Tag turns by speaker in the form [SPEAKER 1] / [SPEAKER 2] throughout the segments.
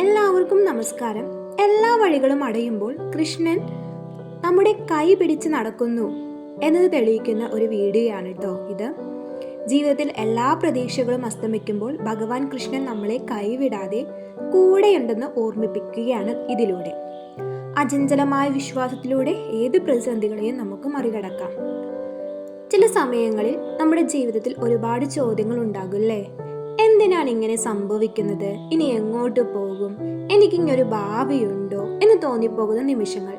[SPEAKER 1] എല്ലാവർക്കും നമസ്കാരം. എല്ലാ വഴികളും അടയുമ്പോൾ കൃഷ്ണൻ നമ്മുടെ കൈ പിടിച്ച് നടക്കുന്നു എന്നത് തെളിയിക്കുന്ന ഒരു വീഡിയോയാണ് കേട്ടോ ഇത്. ജീവിതത്തിൽ എല്ലാ പ്രതീക്ഷകളും അസ്തമിക്കുമ്പോൾ ഭഗവാൻ കൃഷ്ണൻ നമ്മളെ കൈവിടാതെ കൂടെയുണ്ടെന്ന് ഓർമ്മിപ്പിക്കുകയാണ് ഇതിലൂടെ. അചഞ്ചലമായ വിശ്വാസത്തിലൂടെ ഏത് പ്രതിസന്ധികളെയും നമുക്ക് മറികടക്കാം. ചില സമയങ്ങളിൽ നമ്മുടെ ജീവിതത്തിൽ ഒരുപാട് ചോദ്യങ്ങൾ ഉണ്ടാകില്ലേ എന്തിനാണ് ഇങ്ങനെ സംഭവിക്കുന്നത്? ഇനി എങ്ങോട്ട് പോകും? എനിക്കിങ്ങൊരു ഭാവിയുണ്ടോ എന്ന് തോന്നിപ്പോകുന്ന നിമിഷങ്ങൾ.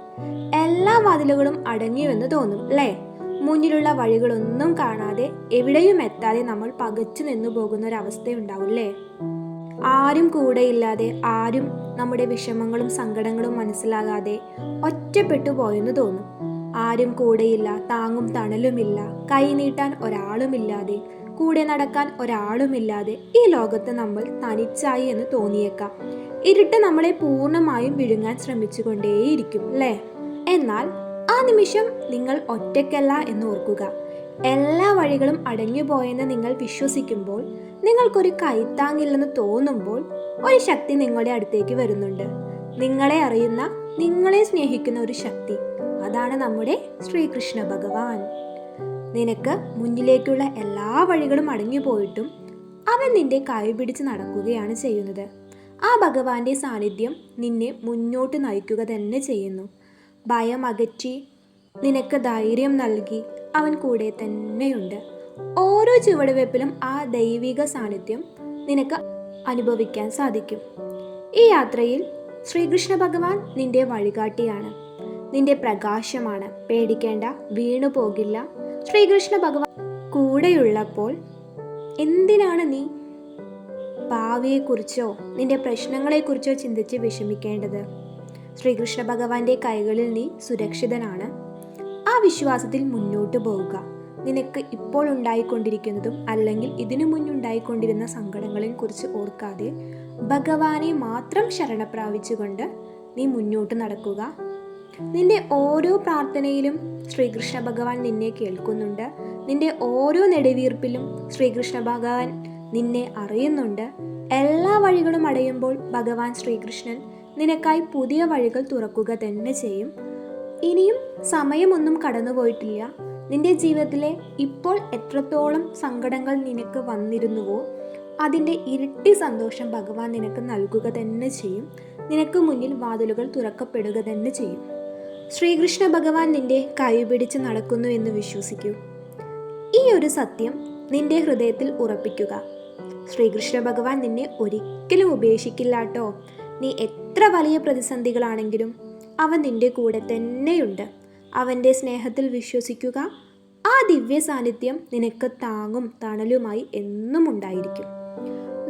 [SPEAKER 1] എല്ലാ വാതിലുകളും അടങ്ങിയുവെന്ന് തോന്നും അല്ലേ? മുന്നിലുള്ള വഴികളൊന്നും കാണാതെ എവിടെയും എത്താതെ നമ്മൾ പകച്ചു നിന്നു പോകുന്ന ഒരു അവസ്ഥയുണ്ടാവില്ലേ ആരും കൂടെയില്ലാതെ ആരും നമ്മുടെ വിഷമങ്ങളും സങ്കടങ്ങളും മനസ്സിലാകാതെ ഒറ്റപ്പെട്ടു പോയെന്ന് തോന്നും. ആരും കൂടെയില്ല താങ്ങും തണലുമില്ല കൈനീട്ടാൻ ഒരാളുമില്ലാതെ കൂടെ നടക്കാൻ ഒരാളുമില്ലാതെ ഈ ലോകത്ത് നമ്മൾ തനിച്ചായി എന്ന് തോന്നിയേക്കാം. ഇരുട്ട് നമ്മളെ പൂർണമായും വിഴുങ്ങാൻ ശ്രമിച്ചുകൊണ്ടേയിരിക്കും അല്ലേ? എന്നാൽ ആ നിമിഷം നിങ്ങൾ ഒറ്റയ്ക്കല്ല എന്ന് ഓർക്കുക. എല്ലാ വഴികളും അടഞ്ഞുപോയെന്ന് നിങ്ങൾ വിശ്വസിക്കുമ്പോൾ നിങ്ങൾക്കൊരു കൈത്താങ്ങില്ലെന്ന് തോന്നുമ്പോൾ ഒരു ശക്തി നിങ്ങളുടെ അടുത്തേക്ക് വരുന്നുണ്ട്. നിങ്ങളെ അറിയുന്ന നിങ്ങളെ സ്നേഹിക്കുന്ന ഒരു ശക്തി അതാണ് നമ്മുടെ ശ്രീകൃഷ്ണ ഭഗവാൻ. നിനക്ക് മുന്നിലേക്കുള്ള എല്ലാ വഴികളും അടഞ്ഞു പോയിട്ടും അവൻ നിന്റെ കൈ പിടിച്ച് നടക്കുകയാണ് ചെയ്യുന്നത്. ആ ഭഗവാന്റെ സാന്നിധ്യം നിന്നെ മുന്നോട്ട് നയിക്കുക തന്നെ ചെയ്യുന്നു. ഭയം അകറ്റി നിനക്ക് ധൈര്യം നൽകി അവൻ കൂടെ തന്നെയുണ്ട്. ഓരോ ചുവടുവെപ്പിലും ആ ദൈവിക സാന്നിധ്യം നിനക്ക് അനുഭവിക്കാൻ സാധിക്കും. ഈ യാത്രയിൽ ശ്രീകൃഷ്ണ ഭഗവാൻ നിന്റെ വഴികാട്ടിയാണ്. നിന്റെ പ്രകാശമാണ്. പേടിക്കേണ്ട വീണു പോകില്ല. ശ്രീകൃഷ്ണ ഭഗവാൻ കൂടെയുള്ളപ്പോൾ എന്തിനാണ് നീ ഭാവിയെക്കുറിച്ചോ നിന്റെ പ്രശ്നങ്ങളെക്കുറിച്ചോ ചിന്തിച്ച് വിഷമിക്കേണ്ടത്? ശ്രീകൃഷ്ണ ഭഗവാന്റെ കൈകളിൽ നീ സുരക്ഷിതനാണ്. ആ വിശ്വാസത്തിൽ മുന്നോട്ട് പോവുക. നിനക്ക് ഇപ്പോൾ ഉണ്ടായിക്കൊണ്ടിരിക്കുന്നതും അല്ലെങ്കിൽ ഇതിനു മുന്നുണ്ടായിക്കൊണ്ടിരുന്ന സങ്കടങ്ങളെയും കുറിച്ച് ഓർക്കാതെ ഭഗവാനെ മാത്രം ശരണപ്രാപിച്ചുകൊണ്ട് നീ മുന്നോട്ട് നടക്കുക. നിന്റെ ഓരോ പ്രാർത്ഥനയിലും ശ്രീകൃഷ്ണ ഭഗവാൻ നിന്നെ കേൾക്കുന്നുണ്ട്. നിന്റെ ഓരോ നെടുവീർപ്പിലും ശ്രീകൃഷ്ണ ഭഗവാൻ നിന്നെ അറിയുന്നുണ്ട്. എല്ലാ വഴികളും അടയുമ്പോൾ ഭഗവാൻ ശ്രീകൃഷ്ണൻ നിനക്കായി പുതിയ വഴികൾ തുറക്കുക തന്നെ ചെയ്യും. ഇനിയും സമയമൊന്നും കടന്നുപോയിട്ടില്ല. നിന്റെ ജീവിതത്തിലെ ഇപ്പോൾ എത്രത്തോളം സങ്കടങ്ങൾ നിനക്ക് വന്നിരുന്നുവോ അതിന്റെ ഇരട്ടി സന്തോഷം ഭഗവാൻ നിനക്ക് നൽകുക തന്നെ ചെയ്യും. നിനക്ക് മുന്നിൽ വാതിലുകൾ തുറക്കപ്പെടുക തന്നെ ചെയ്യും. ശ്രീകൃഷ്ണ ഭഗവാൻ നിന്റെ കൈ പിടിച്ച് നടക്കുന്നു എന്ന് വിശ്വസിക്കൂ. ഈ ഒരു സത്യം നിന്റെ ഹൃദയത്തിൽ ഉറപ്പിക്കുക. ശ്രീകൃഷ്ണ ഭഗവാൻ നിന്നെ ഒരിക്കലും ഉപേക്ഷിക്കില്ല കേട്ടോ. നീ എത്ര വലിയ പ്രതിസന്ധികളാണെങ്കിലും അവൻ നിന്റെ കൂടെ തന്നെയുണ്ട്. അവന്റെ സ്നേഹത്തിൽ വിശ്വസിക്കുക ആ ദിവ്യ സാന്നിധ്യം നിനക്ക് താങ്ങും തണലുമായി എന്നും ഉണ്ടായിരിക്കും.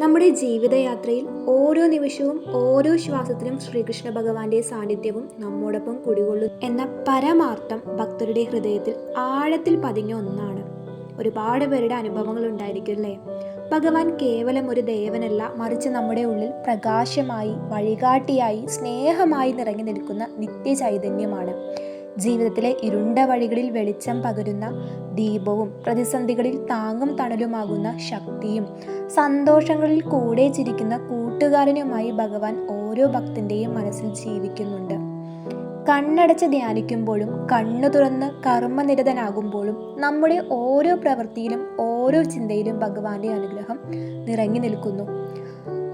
[SPEAKER 1] നമ്മുടെ ജീവിതയാത്രയിൽ ഓരോ നിമിഷവും ഓരോ ശ്വാസത്തിലും ശ്രീകൃഷ്ണ ഭഗവാന്റെ സാന്നിധ്യവും നമ്മോടൊപ്പം കുടികൊള്ളും എന്ന പരമാർത്ഥം ഭക്തരുടെ ഹൃദയത്തിൽ ആഴത്തിൽ പതിഞ്ഞ ഒന്നാണ്. ഒരുപാട് പേരുടെ അനുഭവങ്ങൾ ഉണ്ടായിരിക്കും അല്ലേ? ഭഗവാൻ കേവലം ഒരു ദേവനല്ല മറിച്ച് നമ്മുടെ ഉള്ളിൽ പ്രകാശമായി വഴികാട്ടിയായി സ്നേഹമായി നിറങ്ങി നിൽക്കുന്ന നിത്യചൈതന്യമാണ്. ജീവിതത്തിലെ ഇരുണ്ട വഴികളിൽ വെളിച്ചം പകരുന്ന ദീപവും പ്രതിസന്ധികളിൽ താങ്ങും തണലുമാകുന്ന ശക്തിയും സന്തോഷങ്ങളിൽ കൂടെ ചിരിക്കുന്ന കൂട്ടുകാരനുമായി ഭഗവാൻ ഓരോ ഭക്തന്റെയും മനസ്സിൽ ജീവിക്കുന്നുണ്ട്. കണ്ണടച്ച് ധ്യാനിക്കുമ്പോഴും കണ്ണു തുറന്ന് കർമ്മനിരതനാകുമ്പോഴും നമ്മുടെ ഓരോ പ്രവൃത്തിയിലും ഓരോ ചിന്തയിലും ഭഗവാന്റെ അനുഗ്രഹം നിറങ്ങി നിൽക്കുന്നു.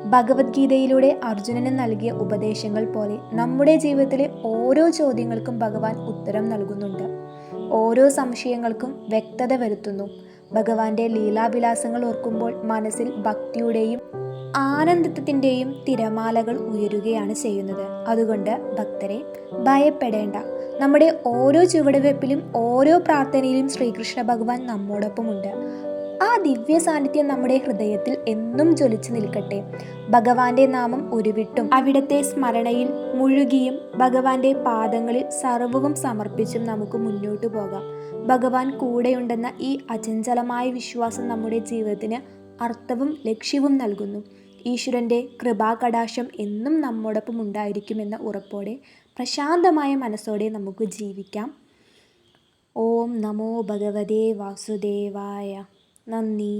[SPEAKER 1] ഭഗവത്ഗീതയിലൂടെ അർജുനന് നൽകിയ ഉപദേശങ്ങൾ പോലെ നമ്മുടെ ജീവിതത്തിലെ ഓരോ ചോദ്യങ്ങൾക്കും ഭഗവാൻ ഉത്തരം നൽകുന്നുണ്ട്. ഓരോ സംശയങ്ങൾക്കും വ്യക്തത വരുത്തുന്നു. ഭഗവാന്റെ ലീലാവിലാസങ്ങൾ ഓർക്കുമ്പോൾ മനസ്സിൽ ഭക്തിയുടെയും ആനന്ദത്തിന്റെയും തിരമാലകൾ ഉയരുകയാണ് ചെയ്യുന്നത്. അതുകൊണ്ട് ഭക്തരെ ഭയപ്പെടേണ്ട. നമ്മുടെ ഓരോ ചുവടുവെപ്പിലും ഓരോ പ്രാർത്ഥനയിലും ശ്രീകൃഷ്ണ ഭഗവാൻ നമ്മോടൊപ്പമുണ്ട്. ആ ദിവ്യ സാന്നിധ്യം നമ്മുടെ ഹൃദയത്തിൽ എന്നും ജ്വലിച്ചു നിൽക്കട്ടെ. ഭഗവാന്റെ നാമം ഉരുവിട്ടും. അവിടത്തെ സ്മരണയിൽ മുഴുകിയും ഭഗവാന്റെ പാദങ്ങളിൽ സർവവും സമർപ്പിച്ചും നമുക്ക് മുന്നോട്ടു പോകാം. ഭഗവാൻ കൂടെയുണ്ടെന്ന ഈ അചഞ്ചലമായ വിശ്വാസം നമ്മുടെ ജീവിതത്തിന് അർത്ഥവും ലക്ഷ്യവും നൽകുന്നു. ഈശ്വരന്റെ കൃപാകടാശം എന്നും നമ്മോടൊപ്പം ഉണ്ടായിരിക്കുമെന്ന ഉറപ്പോടെ പ്രശാന്തമായ മനസ്സോടെ നമുക്ക് ജീവിക്കാം. ഓം നമോ ഭഗവതേ വാസുദേവായ. നന്ദി.